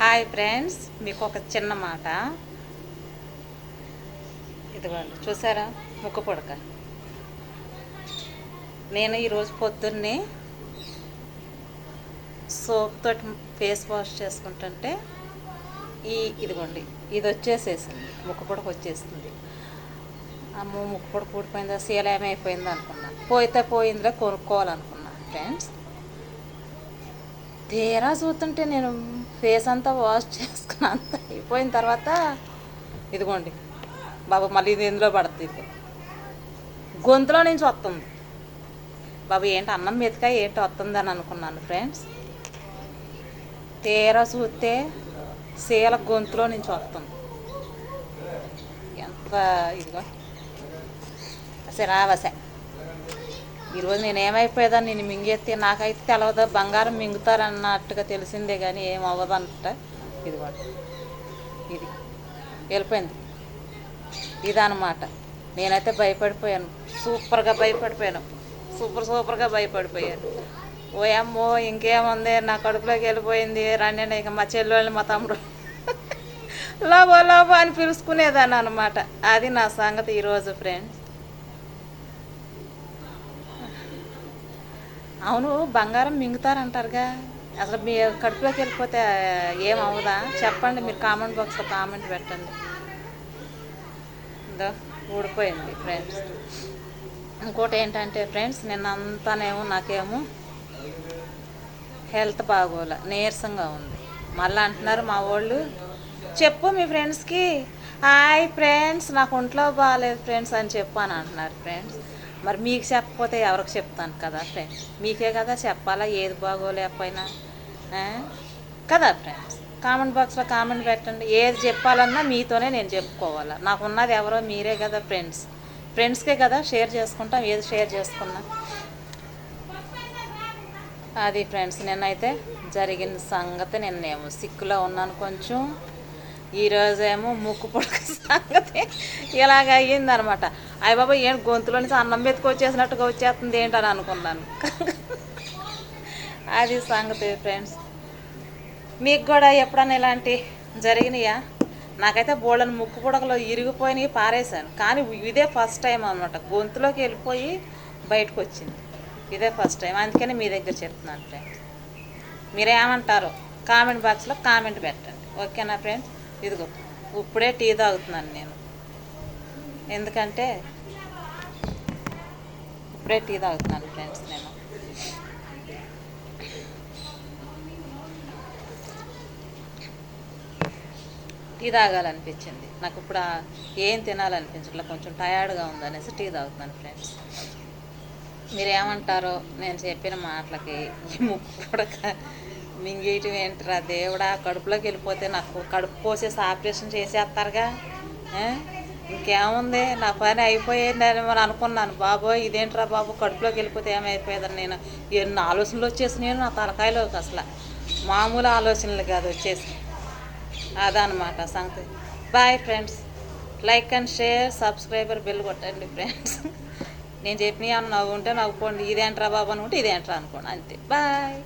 Hi friends మీకు ఒక చిన్న మాట. ఇదిగోండి చూసారా? ముక్కు పొడక. నేను ఈరోజు పొద్దున్నే సోప్ తోటి ఫేస్ వాష్ చేసుకుంటుంటే ఈ ఇదిగోండి ఇది వచ్చేసేసింది. ముక్కు పొడక వచ్చేసింది. అమ్మో ముక్కు పొడక ఊడిపోయిందా? సీల ఏమైపోయింది అనుకున్నా పోయితే పోయిందిలే కొనుక్కోవాలనుకున్నా ఫ్రెండ్స్ తీరా చూస్తుంటే నేను ఫేస్ అంతా వాష్ చేసుకుని అంతా అయిపోయిన తర్వాత ఇదిగోండి. బాబు మళ్ళీ ఇది ఎందులో పడుతుంది గొంతులో నుంచి వస్తుంది. బాబు ఏంటి అన్నం మెతికాయ ఏంటి వస్తుంది అని అనుకున్నాను ఫ్రెండ్స్ తీరా చూస్తే శీల గొంతులో నుంచి వస్తుంది. ఎంత ఇదిగో. సరే రావసే ఈరోజు నేను ఏమైపోయేదా నేను మింగేస్తే నాకైతే తెలవదు. బంగారం మింగుతారన్నట్టుగా తెలిసిందే కానీ ఏం అవ్వదంట ఇదిగోండి ఇది. వెళ్ళిపోయింది. ఇదన్నమాట. నేనైతే భయపడిపోయాను. సూపర్గా భయపడిపోయాను. సూపర్ సూపర్గా భయపడిపోయాను. ఓ అమ్మో ఇంకేముంది? నా కడుపులోకి వెళ్ళిపోయింది. రండి ఇక మా చెల్లెళ్ళు మా తమ్ముడు లోబో లోబో అని పిలుచుకునేదాన్ని అనమాట అది నా సంగతి ఈరోజు ఫ్రెండ్స్ అవును బంగారం మింగుతారంటారుగా. అసలు మీ కడుపులోకి వెళ్ళిపోతే ఏం అవ్వదా? చెప్పండి మీరు కామెంట్ బాక్స్లో కామెంట్ పెట్టండి. ఇదో ఊడిపోయింది ఫ్రెండ్స్. ఇంకోటి ఏంటంటే ఫ్రెండ్స్ నిన్నంతానేమో నాకేమో హెల్త్ బాగోలే నీరసంగా ఉంది. మళ్ళీ అంటున్నారు మా వాళ్ళు చెప్పు మీ ఫ్రెండ్స్కి. హాయ్ ఫ్రెండ్స్ నాకు ఒంట్లో బాగాలేదు ఫ్రెండ్స్ అని చెప్పు అని అంటున్నారు ఫ్రెండ్స్. మరి మీకు చెప్పకపోతే ఎవరికి చెప్తాను కదా ఫ్రెండ్స్ మీకే కదా చెప్పాలా ఏది బాగోలేకపోయినా. కదా ఫ్రెండ్స్ కామెంట్ బాక్స్లో కామెంట్ పెట్టండి. ఏది చెప్పాలన్నా మీతోనే నేను చెప్పుకోవాలా. నాకున్నది ఎవరో మీరే కదా ఫ్రెండ్స్. ఫ్రెండ్స్కే కదా షేర్ చేసుకుంటాం ఏది షేర్ చేసుకున్నా. అది ఫ్రెండ్స్ నిన్నైతే జరిగిన సంగతి నిన్నేమో సిక్కులో ఉన్నాను కొంచెం. ఈరోజేమో ముక్కు పుడక సంగతి ఇలాగ అయ్యిందనమాట. అయ్య బాబా ఏంటి గొంతులో నుంచి అన్నం వెతుకొచ్చేసినట్టుగా వచ్చేస్తుంది ఏంటని అనుకున్నాను. అది సంగతి ఫ్రెండ్స్ మీకు కూడా ఎప్పుడన్నా ఇలాంటి జరిగినాయా? నాకైతే బోళ్ళని ముక్కు పుడకలో ఇరిగిపోయినాయి పారేశాను. కానీ ఇదే ఫస్ట్ టైం అనమాట గొంతులోకి వెళ్ళిపోయి బయటకు వచ్చింది. ఇదే ఫస్ట్ టైం అందుకని మీ దగ్గర చెప్తున్నాను ఫ్రెండ్స్ మీరేమంటారో కామెంట్ బాక్స్లో కామెంట్ పెట్టండి. ఓకేనా ఫ్రెండ్స్ ఇదిగో ఇప్పుడే టీ తాగుతున్నాను నేను. ఎందుకంటే ఇప్పుడే టీ తాగుతున్నాను ఫ్రెండ్స్ నేను. టీ తాగాలనిపించింది. నాకు ఇప్పుడు ఏం తినాలనిపించట్లా కొంచెం టయర్డ్గా ఉందనేసి టీ తాగుతున్నాను ఫ్రెండ్స్. మీరేమంటారో నేను చెప్పిన మాటలకి ఈ ముక్కు కూడా మింగేయటం ఏంటరా దేవుడా కడుపులోకి వెళ్ళిపోతే నాకు కడుపు కోసేసి ఆపరేషన్ చేసేస్తారుగా ఇంకేముంది? నా పని అయిపోయిందని అని మనం అనుకున్నాను. బాబోయ్ ఇదేంట్రా బాబు? కడుపులోకి వెళ్ళిపోతే ఏమైపోయేదని నేను ఎన్ని ఆలోచనలు వచ్చేసి నేను నా తలకాయలోకి అసలు. మామూలు ఆలోచనలు కాదు వచ్చేసి. అదనమాట సంగతి. Bye friends like and share subscriber bell కొట్టండి ఫ్రెండ్స్ నేను చెప్పిన నవ్వు ఉంటే నవ్వుకోండి. ఇదేంట్రా బాబు అనుకుంటే ఇదేంట్రా అనుకోండి. అంతే. బాయ్